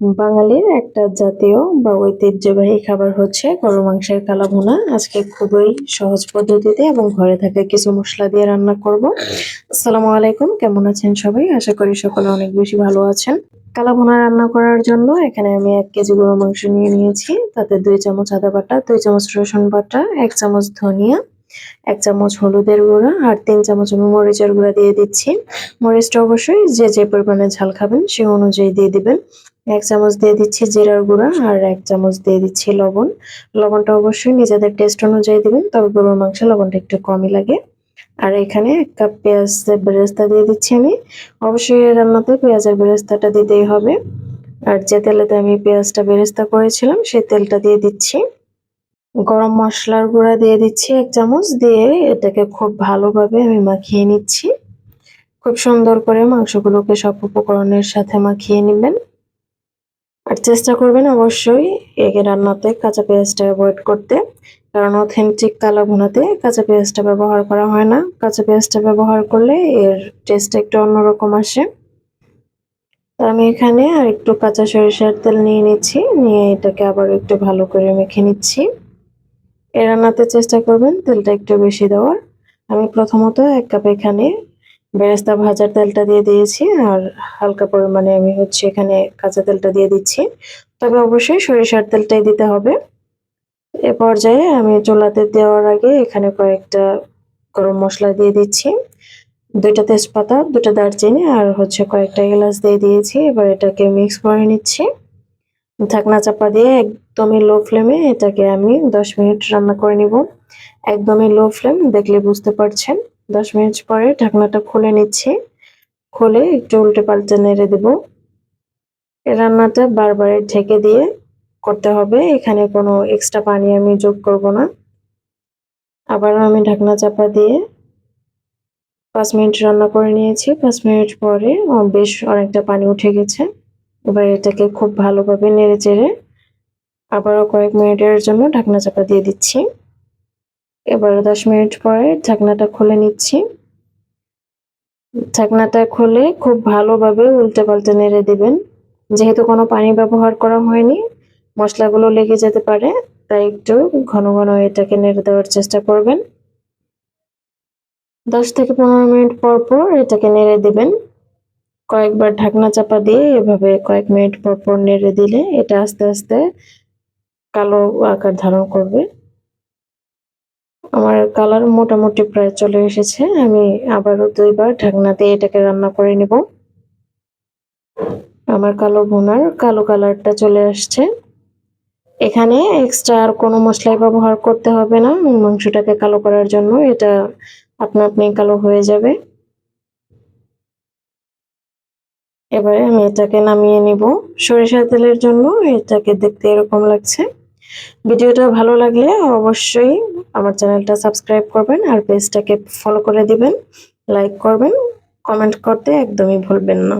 বাঙালির একটা জাতীয় বা ঐতিহ্যবাহী খাবার হচ্ছে গরু মাংসের কালা ভুনা আজকে খুবই সহজ পদ্ধতিতে এবং ঘরে থাকা কিছু মশলা দিয়ে রান্না করব। আসসালামু আলাইকুম, কেমন আছেন সবাই? আশা করি সকলে অনেক বেশি ভালো আছেন। কালা ভুনা রান্না করার জন্য এখানে আমি এক কেজি গরু মাংস নিয়ে নিয়েছি। তাতে দুই চামচ আদা বাটা, দুই চামচ রসুন বাটা, এক চামচ ধনিয়া, এক চামচ হলুদের গুঁড়া আর তিন চামচ আমি মরিচের গুঁড়া দিয়ে দিচ্ছি। মরিচটা অবশ্যই যে যে পরিমাণে ঝাল খাবেন সে অনুযায়ী দিয়ে দিবেন। এক চামচ দিয়ে দিচ্ছি জিরার গুঁড়া আর এক চামচ দিয়ে দিচ্ছি লবণ। লবণটা অবশ্যই নিজেদের টেস্ট অনুযায়ী দিবেন, তবে গরুর মাংসে লবণটা একটু কমই লাগে। আর এখানে এক কাপ পেঁয়াজ বেরেস্তা দিয়ে দিচ্ছি আমি। অবশ্যই রান্নাতে পেঁয়াজের বেরেস্তাটা দিতেই হবে। আর যে তেলেতে আমি পেঁয়াজটা বেরেস্তা করেছিলাম, সেই তেলটা দিয়ে দিচ্ছি। গরম মশলার গুঁড়া দিয়ে দিচ্ছি এক চামচ দিয়ে, এটাকে খুব ভালোভাবে আমি মাখিয়ে নিচ্ছি। খুব সুন্দর করে মাংসগুলোকে সব উপকরণের সাথে মাখিয়ে নেবেন। আর চেষ্টা করবেন অবশ্যই এগে রান্নাতে কাঁচা পেঁয়াজটা অ্যাভয়েড করতে। কারণ অথেন্টিক কালা ভুনাতে কাঁচা পেঁয়াজটা ব্যবহার করা হয় না। কাঁচা পেঁয়াজটা ব্যবহার করলে এর টেস্টটা একটু অন্যরকম আসে। আমি এখানে আর একটু কাঁচা সরিষার তেল নিয়ে নিচ্ছি। নিয়ে এটাকে আবার একটু ভালো করে মেখে নিচ্ছি। এ রান্নাতে চেষ্টা করবেন তেলটা একটু বেশি দেওয়ার। আমি প্রথমত এক কাপ এখানে বেরেস্তা ভাজার তেলটা দিয়ে দিয়েছি আর হালকা পরিমাণে আমি হচ্ছে এখানে কাঁচা তেলটা দিয়ে দিচ্ছি। তবে অবশ্যই সরিষার তেলটাই দিতে হবে। এ পর্যায়ে আমি চুলাতে দেওয়ার আগে এখানে কয়েকটা গরম মশলা দিয়ে দিচ্ছি। দুইটা তেজপাতা দুটা দারচিনি আর হচ্ছে কয়েকটা এলাচ দিয়ে দিয়েছি। এবার এটাকে মিক্স করে নিচ্ছি। ঢাকনা চাপা দিয়ে একদমই লো ফ্লেমে এটাকে আমি দশ মিনিট রান্না করে নিব। একদমই লো ফ্লেম, দেখলে বুঝতে পারছেন। দশ মিনিট পরে ঢাকনাটা খুলে নিচ্ছি। খুলে একটু উল্টে পাল্টে নেড়ে দেব। রান্নাটা বারবার ঢেকে দিয়ে করতে হবে। এখানে কোনো এক্সট্রা পানি আমি যোগ করব না। আবারও আমি ঢাকনা চাপা দিয়ে পাঁচ মিনিট রান্না করে নিয়েছি। পাঁচ মিনিট পরে বেশ অনেকটা পানি উঠে গেছে। এবার এটাকে খুব ভালোভাবে নেড়ে চেড়ে আবারও কয়েক মিনিটের জন্য ঢাকনা চাপা দিয়ে দিচ্ছি। এবার দশ মিনিট পরে ঢাকনাটা খুলে নিচ্ছি। ঢাকনাটা খুলে খুব ভালোভাবে উল্টে পাল্টে নেড়ে দেবেন। যেহেতু কোনো পানি ব্যবহার করা হয়নি, মশলাগুলো লেগে যেতে পারে, তাই একটু ঘন ঘন এটাকে নেড়ে দেওয়ার চেষ্টা করবেন। দশ থেকে পনেরো মিনিট পর পর এটাকে নেড়ে দেবেন। কয়েকবার ঢাকনা চাপা দিয়ে এভাবে কয়েক মিনিট পর পর নেড়ে দিলে এটা আস্তে আস্তে কালো আকার ধারণ করবে। আমার কালার মোটামুটি প্রায় চলে এসেছে। আমি আবারও দুইবার ঢাকনা দিয়ে এটাকে রান্না করে নিব। আমার কালো ভুনার কালো কালারটা চলে আসছে। এখানে এক্সট্রা আর কোনো মশলাই ব্যবহার করতে হবে না। মাংসটাকে কালো করার জন্য এটা আপনা আপনি কালো হয়ে যাবে। এবারে আমি এটাকে নামিয়ে নিব। সরিষা তেলের জন্য এটাকে দেখতে এরকম লাগছে। ভিডিওটা ভালো লাগলে অবশ্যই আমার চ্যানেলটা সাবস্ক্রাইব করবেন আর পেজটাকে ফলো করে দিবেন লাইক করবেন কমেন্ট করতে একদমই ভুলবেন না।